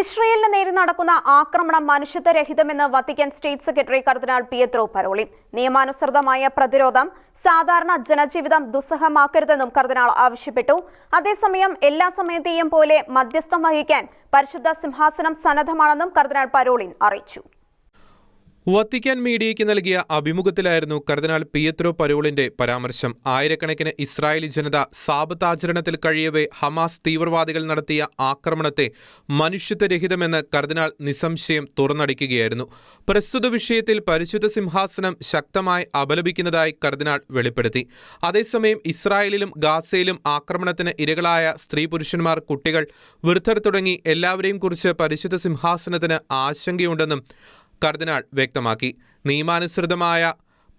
ഇസ്രയേലിന് നേരെ നടക്കുന്ന ആക്രമണം മനുഷ്യത്വരഹിതമെന്ന് Vatican state secretary cardinal Pietro Parolin. നിയമാനുസൃതമായ പ്രതിരോധം സാധാരണ ജനജീവിതം ദുസ്സഹമാക്കരുതെന്നും കർദിനാൾ ആവശ്യപ്പെട്ടു. അതേസമയം എല്ലാ സമയത്തെയും പോലെ മധ്യസ്ഥം വഹിക്കാൻ പരിശുദ്ധ സിംഹാസനം സന്നദ്ധമാണെന്നും കർദിനാൾ പരോളിൻ അറിയിച്ചു. വത്തിക്കാൻ മീഡിയയ്ക്ക് നൽകിയ അഭിമുഖത്തിലായിരുന്നു കർദിനാൾ പിയത്രോ പരോളിന്റെ പരാമർശം. ആയിരക്കണക്കിന് ഇസ്രായേലി ജനത സാപത്താചരണത്തിൽ കഴിയവേ ഹമാസ് തീവ്രവാദികൾ നടത്തിയ ആക്രമണത്തെ മനുഷ്യത്വരഹിതമെന്ന് കർദിനാൾ നിസ്സംശയം തുറന്നടിക്കുകയായിരുന്നു. പ്രസ്തുത വിഷയത്തിൽ പരിശുദ്ധ സിംഹാസനം ശക്തമായി അപലപിക്കുന്നതായി കർദിനാൾ വെളിപ്പെടുത്തി. അതേസമയം ഇസ്രായേലിലും ഗാസയിലും ആക്രമണത്തിന് ഇരകളായ സ്ത്രീ പുരുഷന്മാർ കുട്ടികൾ വൃദ്ധർ തുടങ്ങി എല്ലാവരെയും കുറിച്ച് പരിശുദ്ധ സിംഹാസനത്തിന് ആശങ്കയുണ്ടെന്നും കർദിനാൾ വ്യക്തമാക്കി. നിയമാനുസൃതമായ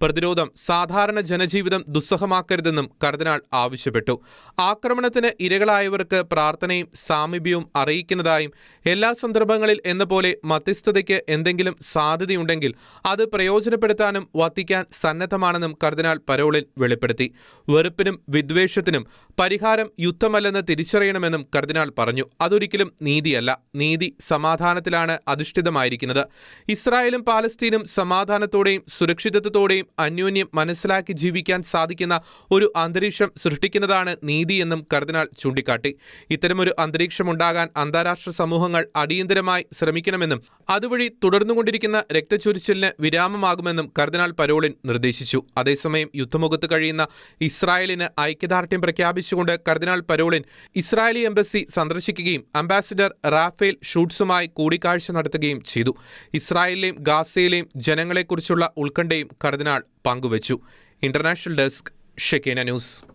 പ്രതിരോധം സാധാരണ ജനജീവിതം ദുസ്സഹമാക്കരുതെന്നും കർദിനാൾ ആവശ്യപ്പെട്ടു. ആക്രമണത്തിന് ഇരകളായവർക്ക് പ്രാർത്ഥനയും സാമീപ്യവും അറിയിക്കുന്നതായും എല്ലാ സന്ദർഭങ്ങളിൽ എന്ന പോലെ മധ്യസ്ഥതയ്ക്ക് എന്തെങ്കിലും സാധ്യതയുണ്ടെങ്കിൽ അത് പ്രയോജനപ്പെടുത്താനും വത്തിക്കാൻ സന്നദ്ധമാണെന്നും കർദിനാൾ പരോളിൽ വെളിപ്പെടുത്തി. വെറുപ്പിനും വിദ്വേഷത്തിനും പരിഹാരം യുദ്ധമല്ലെന്ന് തിരിച്ചറിയണമെന്നും കർദിനാൾ പറഞ്ഞു. അതൊരിക്കലും നീതിയല്ല. നീതി സമാധാനത്തിലാണ് അധിഷ്ഠിതമായിരിക്കുന്നത്. ഇസ്രായേലും പാലസ്തീനും സമാധാനത്തോടെയും സുരക്ഷിതത്വത്തോടെയും അന്യോന്യം മനസ്സിലാക്കി ജീവിക്കാൻ സാധിക്കുന്ന ഒരു അന്തരീക്ഷം സൃഷ്ടിക്കുന്നതാണ് നീതിയെന്നും കർദിനാൾ ചൂണ്ടിക്കാട്ടി. ഇത്തരമൊരു അന്തരീക്ഷം ഉണ്ടാകാൻ അന്താരാഷ്ട്ര സമൂഹങ്ങൾ അടിയന്തരമായി ശ്രമിക്കണമെന്നും അതുവഴി തുടർന്നുകൊണ്ടിരിക്കുന്ന രക്തച്ചൊരിച്ചിലിന് വിരാമമാകുമെന്നും കർദിനാൾ പരോളിൻ നിർദ്ദേശിച്ചു. അതേസമയം യുദ്ധമുഖത്ത് കഴിയുന്ന ഇസ്രായേലിന് ഐക്യദാർഢ്യം പ്രഖ്യാപിച്ചുകൊണ്ട് കർദിനാൾ പരോളിൻ ഇസ്രായേലി എംബസി സന്ദർശിക്കുകയും അംബാസിഡർ റാഫേൽ ഷൂട്ട്സുമായി കൂടിക്കാഴ്ച നടത്തുകയും ചെയ്തു. ഇസ്രായേലിലെയും ഗാസയിലെയും ജനങ്ങളെക്കുറിച്ചുള്ള ഉത്കണ്ഠയും കർദിനാൾ പങ്കുവച്ചു. International desk Shekinah news.